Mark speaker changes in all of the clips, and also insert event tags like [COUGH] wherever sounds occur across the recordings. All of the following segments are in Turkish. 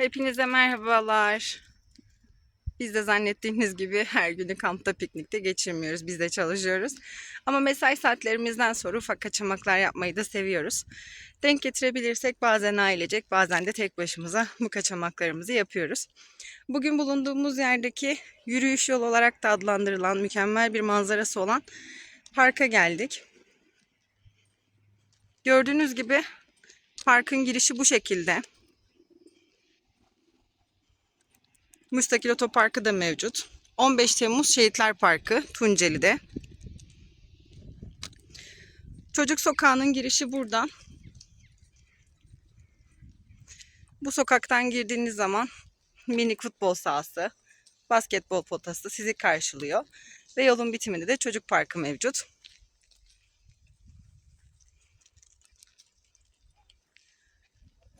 Speaker 1: Hepinize merhabalar. Biz de zannettiğiniz gibi her günü kampta piknikte geçirmiyoruz. Biz de çalışıyoruz. Ama mesai saatlerimizden sonra ufak kaçamaklar yapmayı da seviyoruz. Denk getirebilirsek bazen ailecek bazen de tek başımıza bu kaçamaklarımızı yapıyoruz. Bugün bulunduğumuz yerdeki yürüyüş yol olarak da adlandırılan mükemmel bir manzarası olan parka geldik. Gördüğünüz gibi parkın girişi bu şekilde. Müstakil Otoparkı da mevcut. 15 Temmuz Şehitler Parkı Tunceli'de. Çocuk Sokağı'nın girişi buradan. Bu sokaktan girdiğiniz zaman minik futbol sahası, basketbol potası sizi karşılıyor. Ve yolun bitiminde de çocuk parkı mevcut.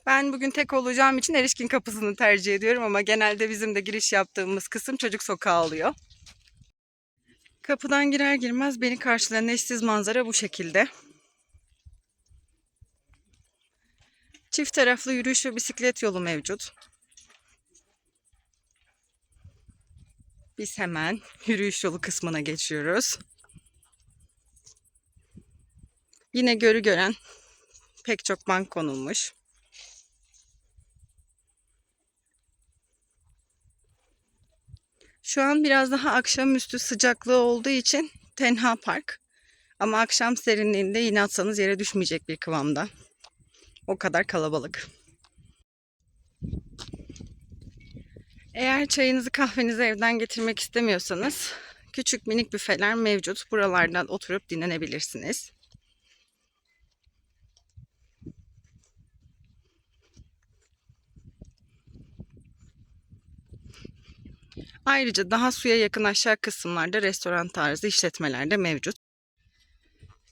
Speaker 1: Ben bugün tek olacağım için erişkin kapısını tercih ediyorum ama genelde bizim de giriş yaptığımız kısım çocuk sokağı oluyor. Kapıdan girer girmez beni karşılayan eşsiz manzara bu şekilde. Çift taraflı yürüyüş ve bisiklet yolu mevcut. Biz hemen yürüyüş yolu kısmına geçiyoruz. Yine görü gören pek çok bank konulmuş. Şu an biraz daha akşamüstü sıcaklığı olduğu için tenha park. Ama akşam serinliğinde yine atsanız yere düşmeyecek bir kıvamda. O kadar kalabalık. Eğer çayınızı kahvenizi evden getirmek istemiyorsanız küçük minik büfeler mevcut. Buralardan oturup dinlenebilirsiniz. Ayrıca daha suya yakın aşağı kısımlarda restoran tarzı işletmeler de mevcut.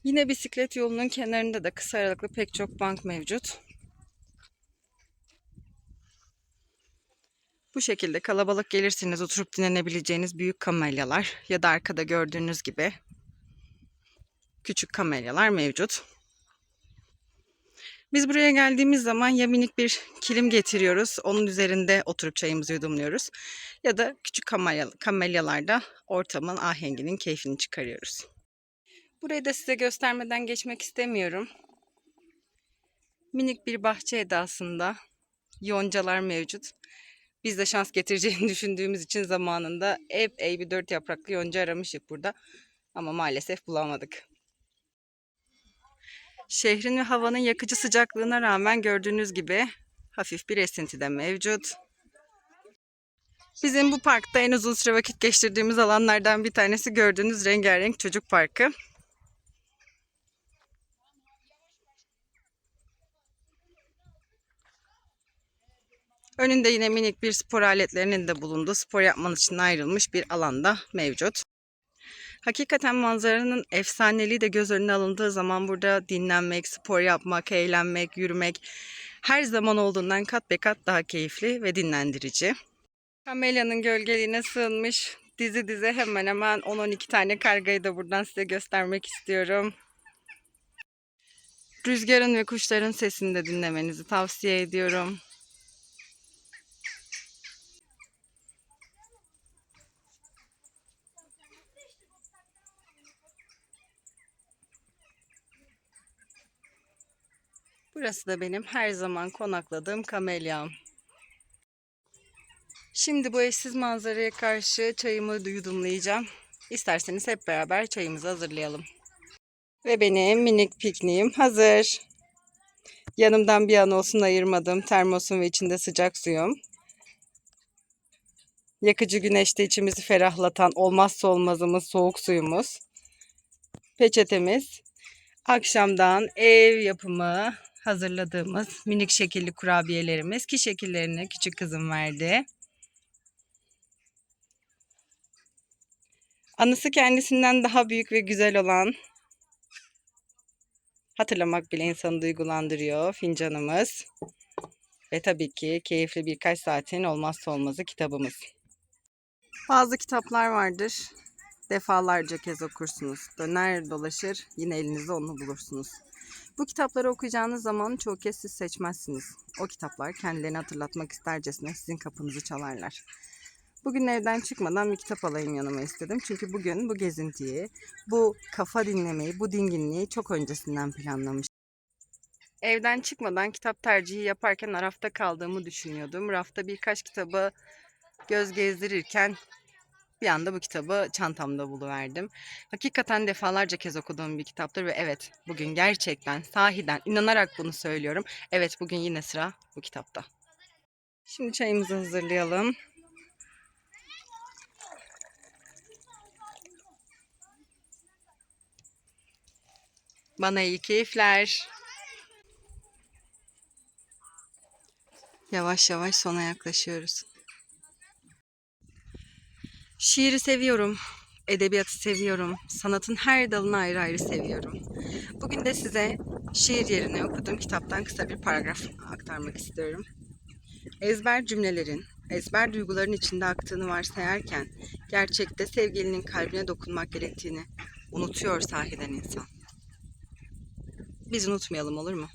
Speaker 1: Yine bisiklet yolunun kenarında da kısa aralıklı pek çok bank mevcut. Bu şekilde kalabalık gelirsiniz oturup dinlenebileceğiniz büyük kamelyalar ya da arkada gördüğünüz gibi küçük kamelyalar mevcut. Biz buraya geldiğimiz zaman ya minik bir kilim getiriyoruz, onun üzerinde oturup çayımızı yudumluyoruz. Ya da küçük kamelya, kamelyalarda ortamın ahenginin keyfini çıkarıyoruz. Burayı da size göstermeden geçmek istemiyorum. Minik bir bahçe edasında yoncalar mevcut. Biz de şans getireceğini [LAUGHS] düşündüğümüz için zamanında epey bir dört yapraklı yonca aramıştık burada. Ama maalesef bulamadık. Şehrin ve havanın yakıcı sıcaklığına rağmen gördüğünüz gibi hafif bir esinti de mevcut. Bizim bu parkta en uzun süre vakit geçirdiğimiz alanlardan bir tanesi gördüğünüz rengarenk çocuk parkı. Önünde yine minik bir spor aletlerinin de bulunduğu spor yapmanız için ayrılmış bir alanda mevcut. Hakikaten manzaranın efsaneliği de göz önüne alındığı zaman burada dinlenmek, spor yapmak, eğlenmek, yürümek her zaman olduğundan kat be kat daha keyifli ve dinlendirici. Kamelya'nın gölgeliğine sığınmış dizi dize hemen hemen 10-12 tane kargayı da buradan size göstermek istiyorum. Rüzgarın ve kuşların sesini de dinlemenizi tavsiye ediyorum. Burası da benim her zaman konakladığım kamelyam. Şimdi bu eşsiz manzaraya karşı çayımı yudumlayacağım. İsterseniz hep beraber çayımızı hazırlayalım. Ve benim minik pikniğim hazır. Yanımdan bir an olsun ayırmadım. Termosum ve içinde sıcak suyum. Yakıcı güneşte içimizi ferahlatan olmazsa olmazımız soğuk suyumuz. Peçetemiz. Akşamdan ev yapımı hazırladığımız minik şekilli kurabiyelerimiz ki şekillerini küçük kızım verdi. Anısı kendisinden daha büyük ve güzel olan hatırlamak bile insanı duygulandırıyor fincanımız. Ve tabii ki keyifli birkaç saatin olmazsa olmazı kitabımız. Bazı kitaplar vardır. Defalarca kez okursunuz. Döner dolaşır yine elinizde onu bulursunuz. Bu kitapları okuyacağınız zaman çoğu kez siz seçmezsiniz. o kitaplar kendilerini hatırlatmak istercesine sizin kapınızı çalarlar. Bugün evden çıkmadan bir kitap alayım yanıma istedim. Çünkü bugün bu gezintiyi, bu kafa dinlemeyi, bu dinginliği çok öncesinden planlamış. Evden çıkmadan kitap tercihi yaparken rafta kaldığımı düşünüyordum. Rafta birkaç kitabı göz gezdirirken bir anda bu kitabı çantamda buluverdim. Hakikaten defalarca kez okuduğum bir kitaptır ve evet bugün gerçekten sahiden inanarak bunu söylüyorum. Evet bugün yine sıra bu kitapta. Şimdi çayımızı hazırlayalım. Bana iyi keyifler. Yavaş yavaş sona yaklaşıyoruz. Şiiri seviyorum. Edebiyatı seviyorum. Sanatın her dalını ayrı ayrı seviyorum. Bugün de size şiir yerine okuduğum kitaptan kısa bir paragraf aktarmak istiyorum. Ezber cümlelerin, ezber duyguların içinde aktığını varsayarken gerçekte sevgilinin kalbine dokunmak gerektiğini unutuyor sahiden insan. Biz unutmayalım olur mu?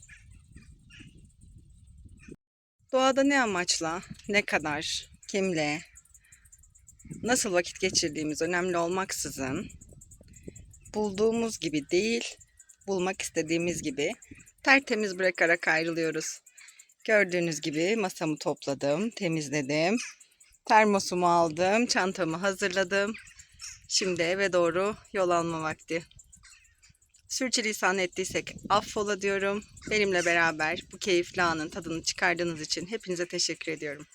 Speaker 1: Doğada ne amaçla, ne kadar, kimle, nasıl vakit geçirdiğimiz önemli olmaksızın bulduğumuz gibi değil, bulmak istediğimiz gibi tertemiz bırakarak ayrılıyoruz. Gördüğünüz gibi masamı topladım, temizledim. Termosumu aldım, çantamı hazırladım. Şimdi eve doğru yol alma vakti. Sürçülisan ettiysek affola diyorum. Benimle beraber bu keyifli anın tadını çıkardığınız için hepinize teşekkür ediyorum.